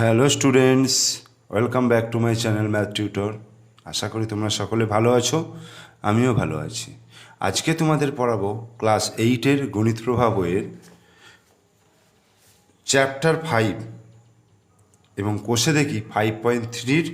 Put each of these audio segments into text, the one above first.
Hello students, welcome back to my channel math tutor. আশা করি তোমরা সকলে ভালো আছো, আমিও ভালো আছি। আজকে তোমাদের পড়াবো ক্লাস এইটের গণিত প্রভাব বইয়ের চ্যাপ্টার ফাইভ এবং কোষে দেখি ফাইভ পয়েন্ট থ্রির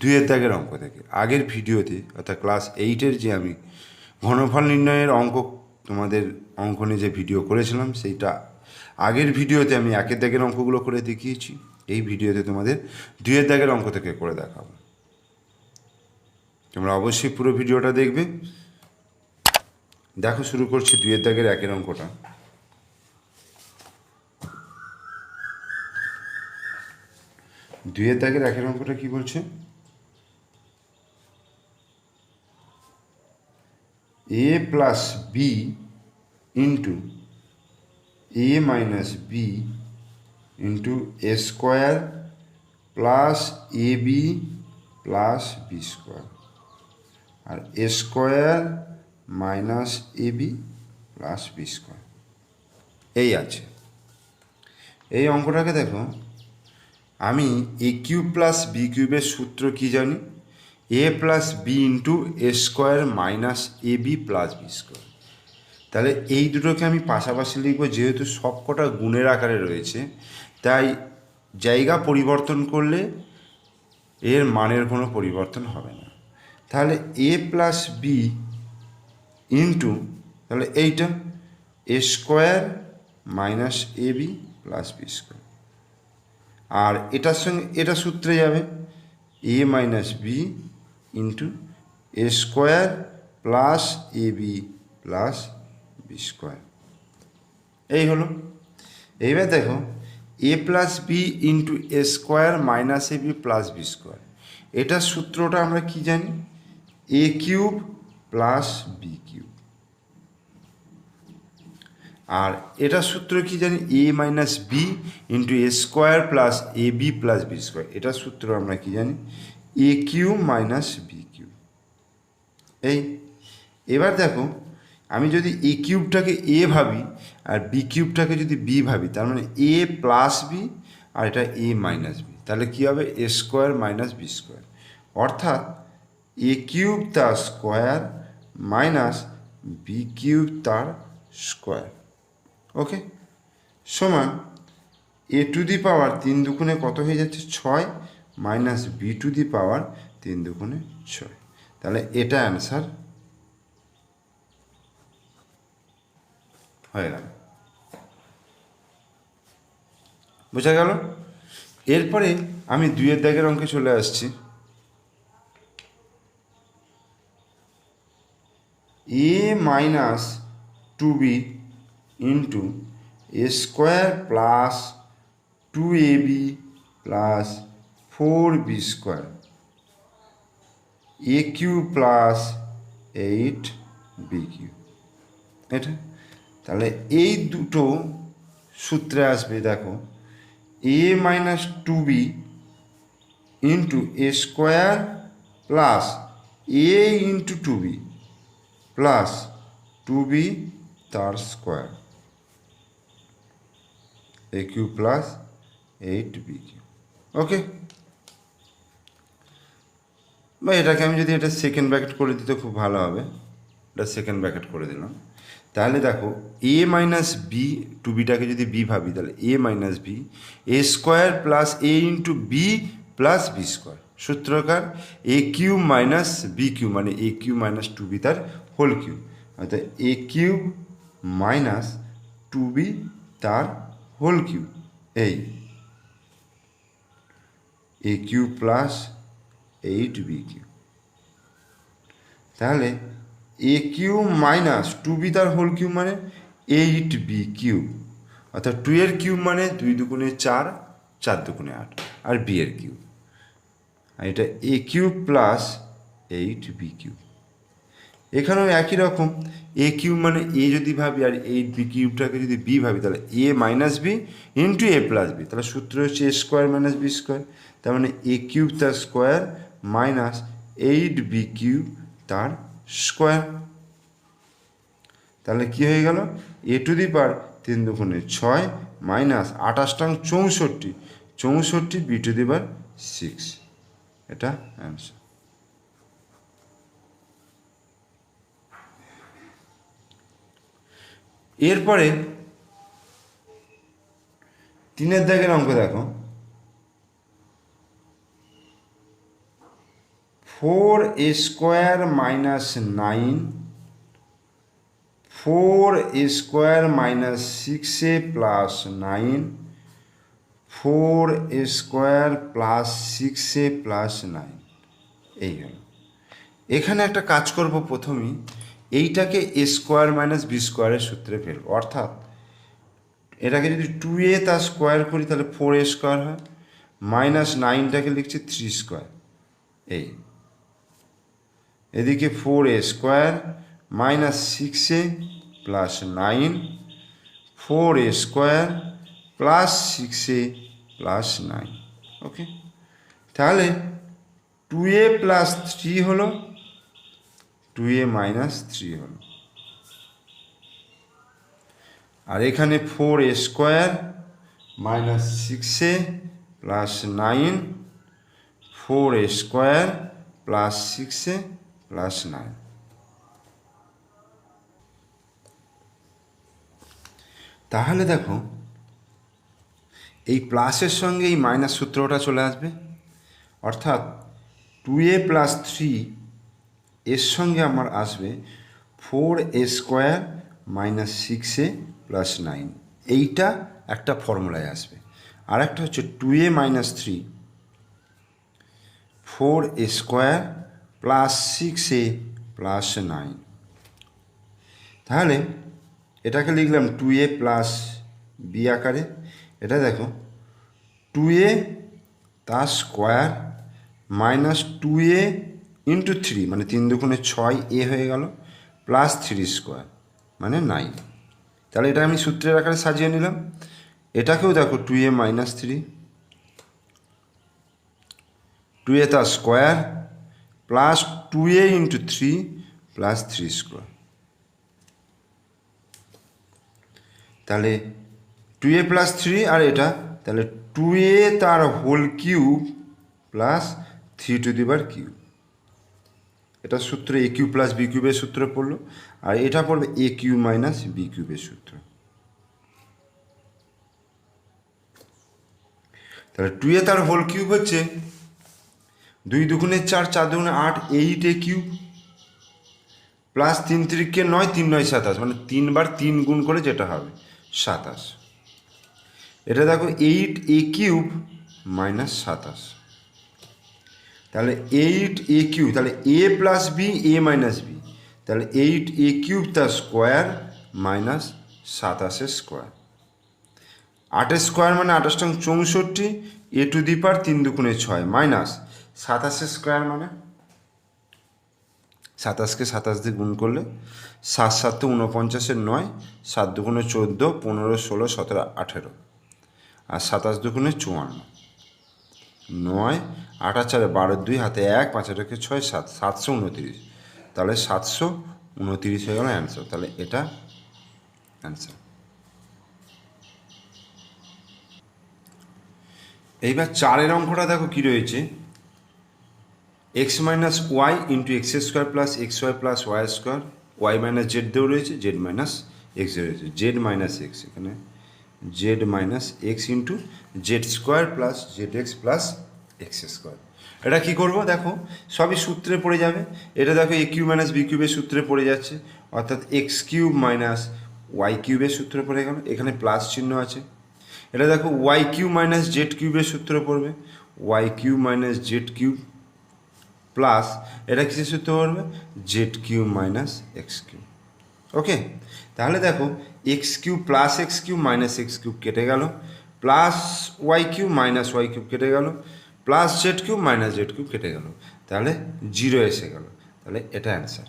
দুয়ের দাগের অঙ্ক থেকে আগের ভিডিওতে অর্থাৎ ক্লাস এইটের যে আমি ঘনফল নির্ণয়ের অঙ্ক, তোমাদের অঙ্কনে যে ভিডিও করেছিলাম, সেইটা আগের ভিডিওতে আমি একের দাগের অঙ্কগুলো করে দেখিয়েছি। এই ভিডিওতে তোমাদের দুয়ের দাগের অঙ্ক থেকে করে দেখাবো। তোমরা অবশ্যই পুরো ভিডিওটা দেখবে। দেখো, শুরু করছি দুয়ের দাগের একের অঙ্কটা। দুয়ের দাগের একের অঙ্কটা কি বলছে? A plus B into A minus B into A square plus A B plus B square. R A square minus A B plus B square. এই আছে। এই অঙ্কটাকে দেখো। আমি এ কিউব প্লাস বি কিউবের সূত্র কি জানি? A plus B into A square minus A B plus B square. তাহলে এই দুটোকে আমি পাশাপাশি লিখব, যেহেতু সবকটা গুণের আকারে রয়েছে। তাই জায়গা পরিবর্তন করলে এর মানের কোনো পরিবর্তন হবে না। তাহলে এ প্লাস বি ইন্টু তাহলে এইটা A square minus A B plus B square আর এটার সঙ্গে, এটা সূত্রে যাবে A minus B into A square plus A B plus B square এই হলো। এইবার দেখো A plus B into A square minus A B plus B square এটার সূত্রটা আমরা কি জানি? A cube plus B cube আর এটা সূত্র কি জানি? A minus B into A square plus A B plus B square এটার সূত্র আমরা কি জানি? A cube minus B cube এই, এবার দেখো আমি যদি এ কিউবটাকে এ ভাবি আর বি কিউবটাকে যদি বি ভাবি, তার মানে এ প্লাস বি আর এটা এ মাইনাস বি তাহলে কী হবে? A square minus B square অর্থাৎ এ কিউব তার স্কোয়ার মাইনাস বি কিউব তার স্কোয়ার ওকে সমান এ টু দি পাওয়ার তিন দুগুণে কত হয়ে যাচ্ছে? ছয় minus B to the power তিন দুগুণে ছয়। তাহলে এটা অ্যান্সার হয়ে গেল। বোঝা গেল? এরপরে আমি দুইয়ের দাগের অঙ্কে চলে আসছি। A minus two B into A square plus two A B plus four B square. A cube plus eight B cube. এটা? তাহলে এই দুটো সূত্রে আসবে, দেখো A minus two B into A square plus A into two B plus two B তার square A cube plus eight B cube okay বা এটাকে আমি যদি এটা সেকেন্ড ব্র্যাকেট করে দিতে খুব ভালো হবে। এটা সেকেন্ড ব্র্যাকেট করে দিলাম। তাহলে দেখো এ মাইনাস বি টু বিটাকে যদি বি ভাবি, তাহলে A minus B A square plus A into B plus B square সূত্রকার A cube minus B cube মানে A cube minus two B তার হোল কিউ অর্থাৎ A cube minus two B তার whole cube এই। A cube plus eight B cube তাহলে A cube minus two B তার whole cube মানে eight B cube অর্থাৎ two এর cube মানে দুই দুগুণে চার চার দুগুণে আট, আর বি এর কিউব আর এটা A cube plus eight B cube এখানেও একই রকম এ কিউব মানে এ যদি ভাবি আর এইট বি কিউবটাকে যদি বি ভাবি, তাহলে A minus B into A plus B তাহলে সূত্র হচ্ছে A square minus B square তার মানে এ কিউব তার square minus eight B cube তার স্কোয়ার। তাহলে কি হয়ে গেল? এ টু দি পার তিন দুগুণে ছয় মাইনাস আঠাশটাং চৌষট্টি। চৌষট্টি B to the power six. এটা অ্যান্সার এরপরে তিনের দাগের অঙ্ক দেখো। Four A square minus nine, four A square minus six A plus nine, four A square plus six plus nine. এই হলো। এখানে একটা কাজ করব প্রথমেই, এইটাকে এ স্কোয়ার মাইনাস বি স্কোয়ারের সূত্রে ফেলব অর্থাৎ এটাকে যদি টু এ তার স্কোয়ার করি তাহলে ফোর এ স্কোয়ার হয়, মাইনাস নাইনটাকে লিখছি থ্রি স্কোয়ার। এই। এদিকে four A square minus six A plus nine four A square plus six A plus nine okay তাহলে টু এ প্লাস থ্রি হলো টু এ মাইনাস থ্রি হলো। আর এখানে four A square minus six A plus nine four A square plus six A plus nine তাহলে দেখো, এই প্লাসের সঙ্গে এই মাইনাস সূত্রটা চলে আসবে। অর্থাৎ টু এ প্লাস থ্রি এর সঙ্গে আমার আসবে four A square minus six A plus nine এইটা একটা ফর্মুলায় আসবে। আর একটা হচ্ছে two A minus three four A square plus six A plus nine তাহলে এটাকে লিখলাম টু এ প্লাস বি আকারে। এটা দেখো টু এ তার square minus two A into three মানে তিন দুগুণে ছয় এ হয়ে গেল প্লাস থ্রি স্কোয়ার মানে নাইন তাহলে এটা আমি সূত্রের আকারে সাজিয়ে নিলাম। এটাকেও দেখো two A minus three two A তার square plus two A into three plus three square তাহলে টু এ প্লাস থ্রি আর এটা, তাহলে টু এ তার whole cube plus three two the power cube এটা সূত্র এ কিউ প্লাস বি কিউবের সূত্র পড়ল, আর এটা পড়বে এ কিউ মাইনাস বি কিউবের সূত্র। তাহলে টু এ তার হোল কিউব হচ্ছে দুই দুগুণে চার চার দুগুণে আট এইট এ কিউব। প্লাস তিন তিরিকে নয়, তিন নয়, সাতাশ। মানে তিনবার তিন গুণ করে যেটা হবে, সাতাশ। এটা দেখো এইট এ কিউব মাইনাস সাতাশ। তাহলে এইট এ কিউব, তাহলে A plus B A minus B তাহলে এইট এ কিউব তার স্কোয়ার মাইনাস সাতাশের স্কোয়ার আটের স্কোয়ার মানে আঠাশ টং চৌষট্টি এ টু দি পার তিন দুগুণে ছয় মাইনাস সাতাশের স্কোয়ার মানে? সাতাশকে সাতাশ দিয়ে গুণ করলে সাত সাতে উনপঞ্চাশের নয়, সাত দুগুণে চোদ্দ, পনেরো, ষোলো, সতেরো, আঠেরো। আর সাতাশ দুগুণে চুয়ান্ন। নয়, আটা চারে বারো দুই, হাতে এক পাঁচের রেখে ছয়, সাত, সাতশো উনতিরিশ। তাহলে সাতশো উনতিরিশ হয়ে গেল অ্যান্সার তাহলে এটা অ্যান্সার এইবার চারের অঙ্কটা দেখো কী রয়েছে? X minus Y into X square plus X Y plus Y square Y minus Z দেও রয়েছে জেড মাইনাস এক্স রয়েছে জেড মাইনাস এক্স এখানে Z minus X into Z square plus Z X plus X square এটা কী করব দেখো, সবই সূত্রে পড়ে যাবে। এটা দেখো এ কিউ মাইনাস বি কিউবের সূত্রে পড়ে যাচ্ছে, অর্থাৎ এক্স কিউব মাইনাস ওয়াই কিউবের সূত্রে পড়ে গেল, এখানে প্লাস চিহ্ন আছে। এটা দেখো ওয়াই কিউ মাইনাস জেড কিউবের সূত্র পড়বে Y cube minus Z cube plus এটা কিসের সূত্র পড়বে? Z cube minus X cube okay তাহলে দেখো X cube plus X cube minus X cube কেটে গেল plus Y cube minus Y cube কেটে গেল plus Z cube minus Z cube কেটে গেল। তাহলে জিরো এসে গেল। তাহলে এটা অ্যান্সার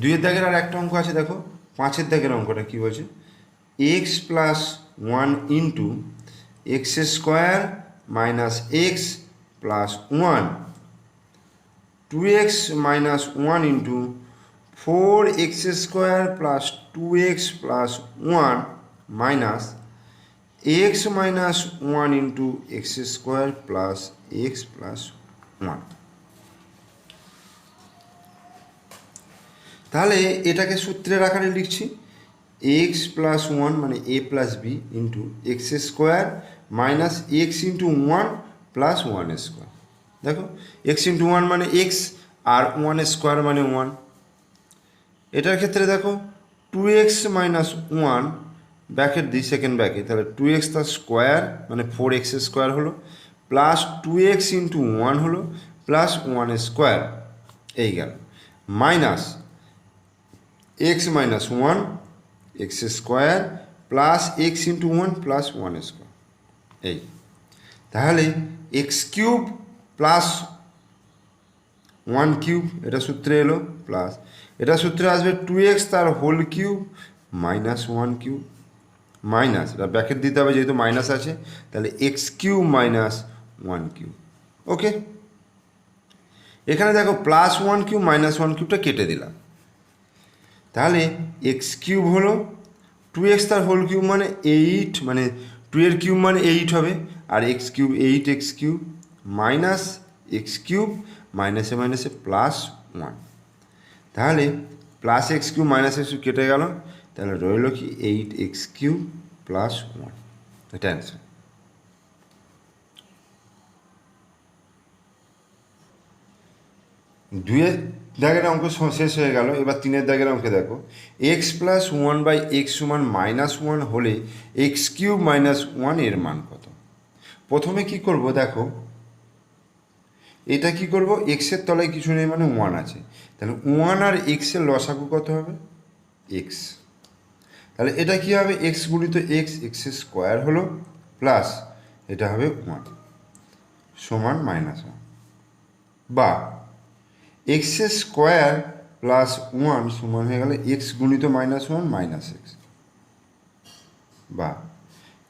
দুইয়ের দাগের আর একটা অঙ্ক আছে, দেখো। পাঁচের দাগের অঙ্কটা কী বলছে? X plus one into X square minus X plus one two X minus one into four X square plus two X plus one minus X minus one into X square plus X plus one তাহলে এটাকে সূত্রের আকারে লিখছি X plus one মানে A plus B into X square minus X into one plus one square দেখো X into one মানে X আর one square মানে ওয়ান এটার ক্ষেত্রে দেখো টু এক্স মাইনাস ওয়ান ব্যাকের দিই সেকেন্ড ব্যাকে তাহলে টু এক্স তার স্কোয়ার মানে ফোর এক্স স্কোয়ার হলো plus two X into one হলো প্লাস ওয়ান স্কোয়ার এই গেল। Minus X minus one X square plus X into one plus one square এই। তাহলে X cube plus one cube এটা সূত্রে এলো প্লাস এটা সূত্রে আসবে টু এক্স তার whole cube minus one cube minus এটা ব্যাকেট দিতে হবে যেহেতু মাইনাস আছে, তাহলে X cube minus one cube okay এখানে দেখো plus one cube minus one কিউবটা কেটে দিলাম। তাহলে এক্স কিউব হলো টু এক্স তার হোল কিউব মানে এইট মানে টু এর কিউব মানে এইট হবে। আর X cube eight X cube minus X cube মাইনাসে মাইনাসে প্লাস ওয়ান তাহলে plus X cube minus X cube কেটে গেল, তাহলে রইল কি eight X cube plus one এটা অ্যান্সার দুয়ের দাগের অঙ্ক শেষ হয়ে গেল, এবার তিনের দাগের অঙ্কে দেখো। X plus one by X সমান মাইনাস ওয়ান হলে এক্স কিউব মাইনাস ওয়ানের মান কত? প্রথমে কি করব, দেখো। এটা কি করব এক্সের তলায় কিছু নেই মানে ওয়ান আছে। তাহলে ওয়ান আর এক্সের লসাগু কত হবে? এক্স তাহলে এটা কি হবে? এক্স গুণিত এক্স এক্স স্কোয়ার হলো প্লাস এটা হবে ওয়ান সমান মাইনাস ওয়ান বা এক্স স্কোয়ার প্লাস ওয়ান সমান হয়ে গেলে এক্স গুণিত মাইনাস ওয়ান মাইনাস এক্স বা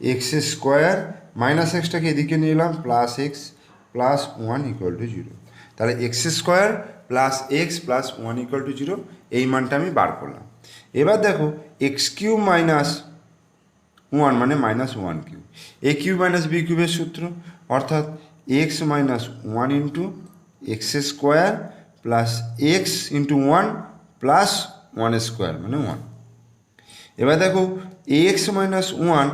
এক্স স্কোয়ার মাইনাস এক্সটাকে এদিকে নিয়ে এলাম plus X plus one equal to zero তাহলে X square plus X plus one equal to zero এই মানটা আমি বার করলাম। এবার দেখো এক্স কিউব মাইনাস ওয়ান মানে minus one cube A cube minus B কিউবের সূত্র, অর্থাৎ X minus one into X square plus X into one plus one square মানে ওয়ান এবার দেখো X minus one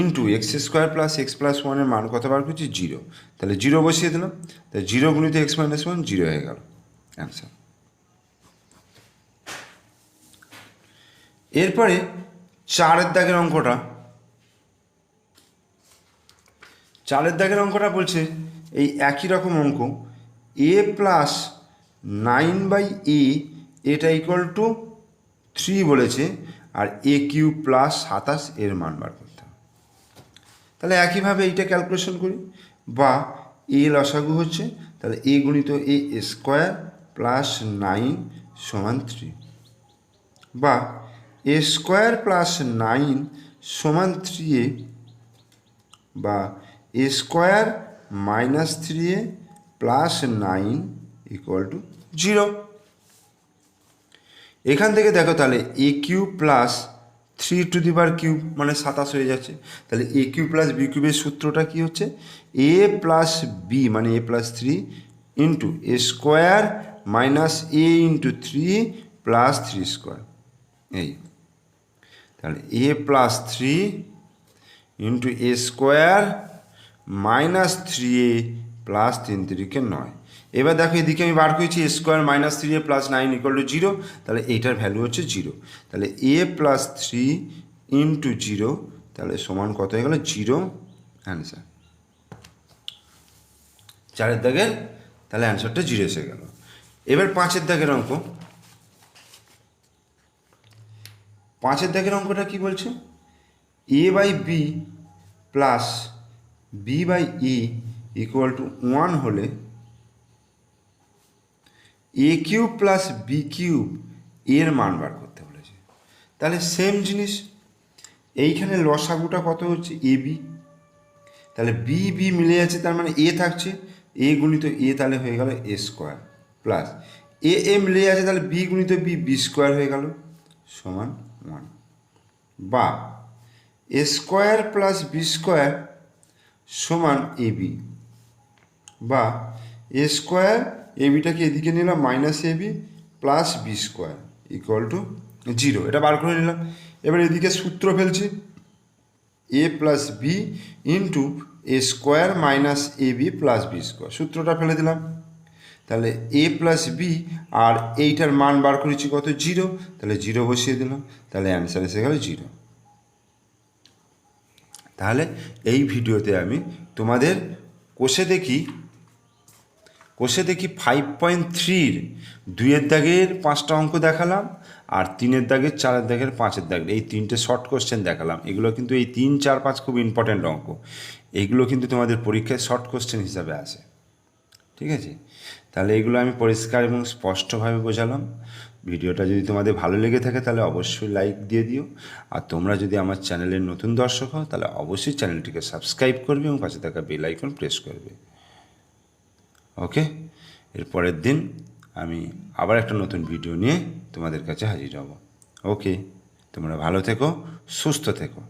into X square plus X plus ওয়ানের মান কত বার করছি? জিরো তাহলে জিরো বসিয়ে দিলাম। তাহলে জিরো গুণিত এক্স মাইনাস ওয়ান জিরো হয়ে গেল। অ্যান্সার এরপরে চারের দাগের অঙ্কটা। চারের দাগের অঙ্কটা বলছে এই একই রকম অঙ্ক। A plus nine by A এটা ইকুয়াল টু থ্রি বলেছে। আর এ কিউ প্লাস সাতাশ এর মান বার তাহলে একইভাবে এইটা ক্যালকুলেশন করি। বা এ লসাগু হচ্ছে, তাহলে এ গুণিত এ স্কোয়ার প্লাস নাইন সমান থ্রি বা এ স্কোয়ার প্লাস নাইন সমান থ্রি এ বা a square minus three a plus nine equal to zero এখান থেকে দেখো তাহলে a cube plus three to the bar cube মানে সাতাশ হয়ে যাচ্ছে। তাহলে এ কিউ প্লাস বি কিউবের সূত্রটা কী হচ্ছে? এ প্লাস বি মানে a plus three into a square minus a into three plus three square এই। তাহলে a plus three into a square minus three a plus তিন তিরিকে নয়। এবার দেখো এদিকে আমি বার করেছি a square minus three a plus nine equal to zero তাহলে এইটার ভ্যালু হচ্ছে জিরো তাহলে a plus three into zero তাহলে সমান কত হয়ে গেল? জিরো অ্যান্সার চারের দাগের, তাহলে অ্যান্সারটা জিরো এসে গেল। এবার পাঁচের দাগের অঙ্ক। পাঁচের দাগের অঙ্কটা কি বলছে? A by b plus b by e equal to one হলে a cube plus b cube এর মান বার করতে বলেছে। তাহলে সেম জিনিস, এইখানে লসাগুটা কত হচ্ছে? এ বি তাহলে বি বি মিলে যাচ্ছে, তার মানে এ থাকছে এ গুণিত এ তাহলে হয়ে গেল এ স্কোয়ার প্লাস এ এ মিলে যাচ্ছে, তাহলে বি গুণিত বি বি স্কোয়ার হয়ে গেল সমান ওয়ান বা a square plus b square সমান এবি বা এ স্কোয়ার এবিটাকে এদিকে নিলাম minus a b plus b square equal to zero এটা বার করে নিলাম। এবার এদিকে সূত্র ফেলছি। A plus b into a square minus a b plus b square সূত্রটা ফেলে দিলাম। তাহলে এ প্লাস বি আর এইটার মান বার করেছি কত? জিরো তাহলে জিরো বসিয়ে দিলাম। তাহলে অ্যান্সার এসে গেল জিরো তাহলে এই ভিডিওতে আমি তোমাদের কোষে দেখি কোষে দেখি ফাইভ পয়েন্ট থ্রির দুইয়ের দাগের পাঁচটা অঙ্ক দেখালাম আর তিনের দাগের, চারের দাগের, পাঁচের দাগের। এই তিনটে শর্ট কোশ্চেন দেখালাম। এগুলো কিন্তু এই তিন, চার, পাঁচ খুব ইম্পর্ট্যান্ট অঙ্ক। এইগুলো কিন্তু তোমাদের পরীক্ষায় শর্ট কোশ্চেন হিসাবে আসে। ঠিক আছে? তাহলে এগুলো আমি পরিষ্কার এবং স্পষ্টভাবে বোঝালাম। ভিডিওটা যদি তোমাদের ভালো লেগে থাকে তাহলে অবশ্যই লাইক দিয়ে দিও। আর তোমরা যদি আমার চ্যানেলের নতুন দর্শক হও তাহলে অবশ্যই চ্যানেলটিকে সাবস্ক্রাইব করবে এবং পাশে থাকা বেল আইকন প্রেস করবে। ওকে এর পরের দিন আমি আবার একটা নতুন ভিডিও নিয়ে তোমাদের কাছে হাজির হব। ওকে তোমরা ভালো থেকো, সুস্থ থেকো।